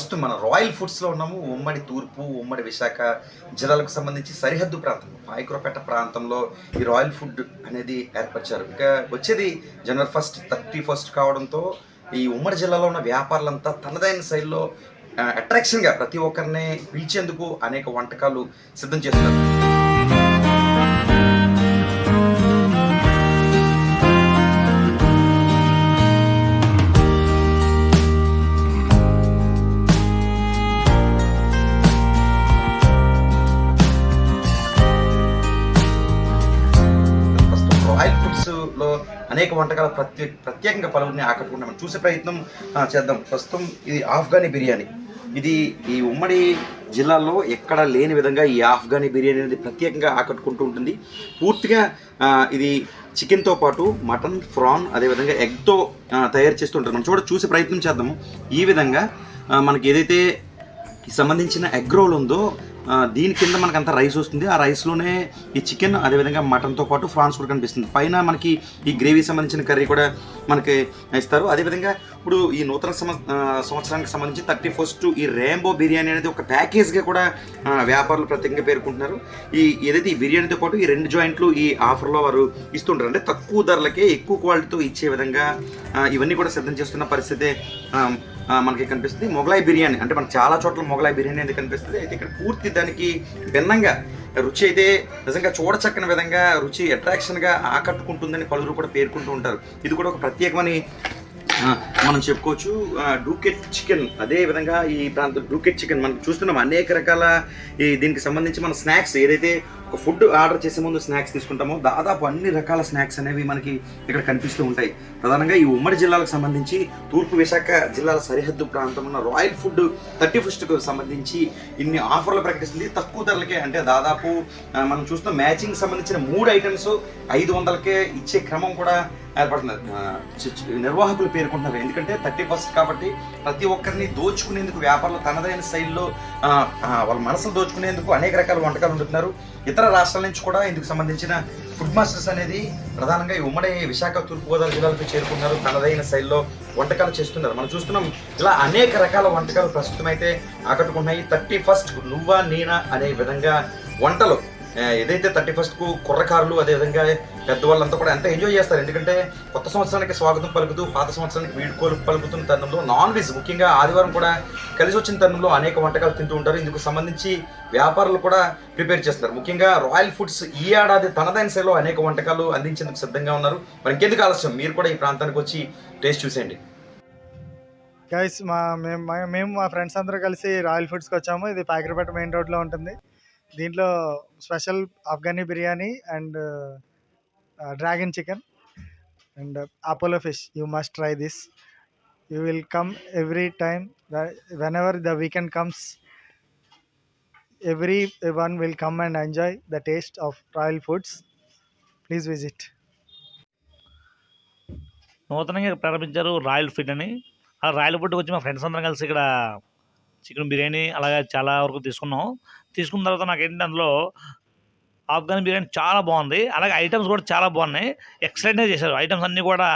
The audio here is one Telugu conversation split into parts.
ఫస్ట్ మన రాయల్ ఫుడ్స్లో ఉన్నాము ఉమ్మడి తూర్పు ఉమ్మడి విశాఖ జిల్లాలకు సంబంధించి సరిహద్దు ప్రాంతం పాయకురపేట ప్రాంతంలో ఈ రాయల్ ఫుడ్ అనేది ఏర్పరిచారు. ఇక వచ్చేది జనవరి ఫస్ట్ థర్టీ ఫస్ట్ కావడంతో ఈ ఉమ్మడి జిల్లాలో ఉన్న వ్యాపారులంతా తనదైన శైలిలో అట్రాక్షన్గా ప్రతి ఒక్కరిని పిలిచేందుకు అనేక వంటకాలు సిద్ధం చేస్తున్నారు. అనేక వంటకాలు ప్రత్యే ప్రత్యేకంగా పలువురిని ఆకట్టుకుంటాం. చూసే ప్రయత్నం చేద్దాం. ప్రస్తుతం ఇది ఆఫ్ఘనీ బిర్యానీ. ఇది ఈ ఉమ్మడి జిల్లాలో ఎక్కడ లేని విధంగా ఈ ఆఫ్ఘనీ బిర్యానీ అనేది ప్రత్యేకంగా ఆకట్టుకుంటూ ఉంటుంది. పూర్తిగా ఇది చికెన్తో పాటు మటన్ ఫ్రాన్ అదేవిధంగా ఎగ్తో తయారు చేస్తుంటారు మనం చూడ చూసే ప్రయత్నం చేద్దాము. ఈ విధంగా మనకి ఏదైతే సంబంధించిన ఎగ్ రోల్ ఉందో దీని కింద మనకు అంత రైస్ వస్తుంది. ఆ రైస్లోనే ఈ చికెన్ అదేవిధంగా మటన్తో పాటు ఫ్రాన్స్ కూడా కనిపిస్తుంది. పైన మనకి ఈ గ్రేవీ సంబంధించిన కర్రీ కూడా మనకి ఇస్తారు. అదేవిధంగా ఇప్పుడు ఈ నూతన సంవత్సరానికి సంబంధించి థర్టీ ఫస్ట్ ఈ రేంబో బిర్యానీ అనేది ఒక ప్యాకేజ్గా కూడా వ్యాపారులు ప్రత్యేకంగా పేర్కొంటున్నారు. ఈ ఏదైతే ఈ బిర్యానీతో పాటు ఈ రెండు జాయింట్లు ఈ ఆఫర్లో వారు ఇస్తుంటారు. అంటే తక్కువ ధరలకే ఎక్కువ క్వాలిటీతో ఇచ్చే విధంగా ఇవన్నీ కూడా సిద్ధం చేస్తున్న పరిస్థితి మనకి కనిపిస్తుంది. మొగలాయి బిర్యానీ. అంటే మనకు చాలా చోట్ల మొగలాయి బిర్యానీ అనేది కనిపిస్తుంది. అయితే ఇక్కడ పూర్తి దానికి భిన్నంగా రుచి అయితే నిజంగా చూడచక్కని విధంగా రుచి అట్రాక్షన్గా ఆకట్టుకుంటుందని పలువురు కూడా పేర్కొంటూ ఉంటారు. ఇది కూడా ఒక ప్రత్యేకమని మనం చెప్పుకోవచ్చు. డూకెట్ చికెన్. అదే విధంగా ఈ ప్రాంతం డూకెట్ చికెన్. మనం చూస్తున్నాం అనేక రకాల ఈ దీనికి సంబంధించి మన స్నాక్స్ ఏదైతే ఒక ఫుడ్ ఆర్డర్ చేసే ముందు స్నాక్స్ తీసుకుంటామో. దాదాపు అన్ని రకాల స్నాక్స్ అనేవి మనకి ఇక్కడ కనిపిస్తూ ఉంటాయి. ప్రధానంగా ఈ ఉమ్మడి జిల్లాలకు సంబంధించి తూర్పు విశాఖ జిల్లాల సరిహద్దు ప్రాంతం ఉన్న రాయల్ ఫుడ్ థర్టీ ఫస్ట్కు సంబంధించి ఇన్ని ఆఫర్లు ప్రకటిస్తుంది. తక్కువ ధరలకే అంటే దాదాపు మనం చూస్తున్న మ్యాచింగ్ సంబంధించిన మూడు ఐటమ్స్ ఐదు వందలకే ఇచ్చే క్రమం కూడా ఏర్పడుతున్నారు నిర్వాహకులు పేర్కొంటున్నారు ఎందుకంటే థర్టీ ఫస్ట్ కాబట్టి ప్రతి ఒక్కరిని దోచుకునేందుకు వ్యాపారులు తనదైన శైలిలో వాళ్ళ మనసులు దోచుకునేందుకు అనేక రకాల వంటకాలు వండుతున్నారు. ఇతర రాష్ట్రాల నుంచి కూడా ఇందుకు సంబంధించిన ఫుడ్ మాస్టర్స్ అనేది ప్రధానంగా ఈ ఉమ్మడి విశాఖ తూర్పుగోదావరి జిల్లాలకు చేరుకున్నారు. తనదైన శైలిలో వంటకాలు చేస్తున్నారు. మనం చూస్తున్నాం ఇలా అనేక రకాల వంటకాలు ప్రస్తుతం అయితే ఆకట్టుకున్నాయి థర్టీ ఫస్ట్ నువ్వా నేనా అనే విధంగా వంటలు ఏదైతే థర్టీ ఫస్ట్కు కుర్రకారులు అదేవిధంగా పెద్దవాళ్ళంతా కూడా ఎంత ఎంజాయ్ చేస్తారు? ఎందుకంటే కొత్త సంవత్సరానికి స్వాగతం పలుకుతూ పాత సంవత్సరానికి వీడుకోలు పలుకుతున్న తరుణంలో నాన్ వెజ్ ముఖ్యంగా ఆదివారం కూడా కలిసి వచ్చిన తరుణంలో అనేక వంటకాలు తింటూ ఉంటారు. ఇందుకు సంబంధించి వ్యాపారులు కూడా ప్రిపేర్ చేస్తున్నారు. ముఖ్యంగా రాయల్ ఫుడ్స్ ఈ ఏడాది తనదైన శైలిలో అనేక వంటకాలు అందించేందుకు సిద్ధంగా ఉన్నారు. మరి ఇంకెందుకు ఆలస్యం? మీరు కూడా ఈ ప్రాంతానికి వచ్చి టేస్ట్ చూసేయండి. గైస్ మా మేము మా- మేము మా ఫ్రెండ్స్ అందరూ కలిసి రాయల్ ఫుడ్స్కి వచ్చాము. ఇది పాకిరిపేట మెయిన్ రోడ్లో ఉంటుంది. దీంట్లో special Afghani biryani and dragon chicken and Apollo fish. You must try this you will come every time whenever the weekend comes every one will come and enjoy the taste of Royal Foods please visit నూతనంగా ప్రారంభించారు రాయల్ ఫుడ్ అని. ఆ రాయల్ ఫుడ్ వచ్చి మా ఫ్రెండ్స్ అందరం కలిసి ఇక్కడ చికెన్ బిర్యానీ అలాగే చాలా వరకు తీసుకున్నాం. తీసుకున్న తర్వాత నాకు అందులో ఆఫ్ఘన్ బిర్యానీ చాలా బాగుంది. అలాగే ఐటమ్స్ కూడా చాలా బాగున్నాయి. ఎక్సలెంట్గా చేశారు. ఐటమ్స్ అన్నీ కూడా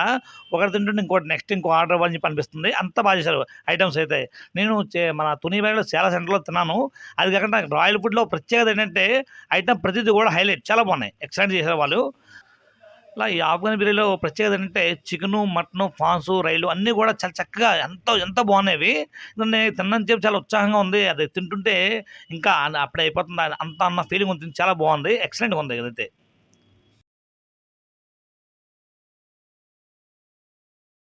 ఒకటి తింటుంటే ఇంకోటి నెక్స్ట్ ఇంకో ఆర్డర్ ఇవ్వాలని చెప్పి అనిపిస్తుంది. అంత బాగా చేశారు ఐటమ్స్ అయితే. నేను మన తుని బ్యాగ్లో చాలా సెంటర్లో తిన్నాను. అది కాకుండా రాయల్ ఫుడ్లో ప్రత్యేకత ఏంటంటే ఐటమ్ ప్రతిదీ కూడా హైలైట్. చాలా బాగున్నాయి. ఎక్సలెంట్ చేశారు వాళ్ళు. ఇలా ఈ ఆఫ్ఘన్ బిర్యానీలో ప్రత్యేకత ఏంటంటే చికెను మటను ఫాన్స్ రైలు అన్నీ కూడా చాలా చక్కగా ఎంతో ఎంత బాగున్నాయి. దాన్ని తిన్నని చెప్పి చాలా ఉత్సాహంగా ఉంది. అది తింటుంటే ఇంకా అప్పుడే అయిపోతుంది అంత అన్న ఫీలింగ్ ఉంది. చాలా బాగుంది. ఎక్సలెంట్గా ఉంది అదైతే